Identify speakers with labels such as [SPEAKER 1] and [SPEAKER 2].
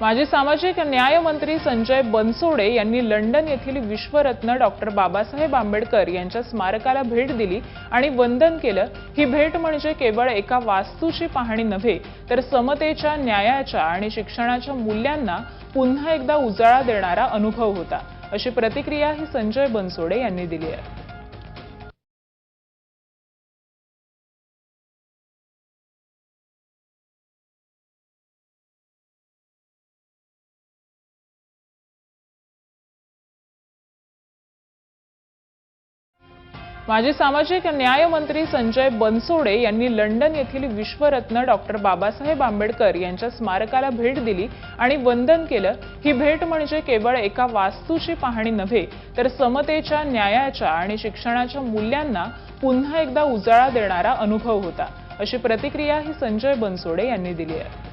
[SPEAKER 1] माजी सामाजिक न्याय मंत्री संजय बनसोडे यांनी लंडन येथील विश्वरत्न डॉक्टर बाबासाहेब आंबेडकर यांच्या स्मारकाला भेट दिली आणि वंदन केलं. ही भेट म्हणजे केवळ एका वास्तूची पाहणी नव्हे तर समतेच्या न्यायाच्या आणि शिक्षणाच्या मूल्यांना पुन्हा एकदा उजाळा देणारा अनुभव होता. अशी प्रतिक्रिया ही संजय बनसोडे यांनी दिली आहे. माजी सामाजिक न्याय मंत्री संजय बनसोडे यांनी लंडन येथील विश्वरत्न डॉक्टर बाबासाहेब आंबेडकर यांच्या स्मारकाला भेट दिली आणि वंदन केलं. ही भेट म्हणजे केवळ एका वास्तूची पाहणी नव्हे तर समतेच्या न्यायाच्या आणि शिक्षणाच्या मूल्यांना पुन्हा एकदा उजाळा देणारा अनुभव होता. अशी प्रतिक्रिया ही संजय बनसोडे यांनी दिली आहे.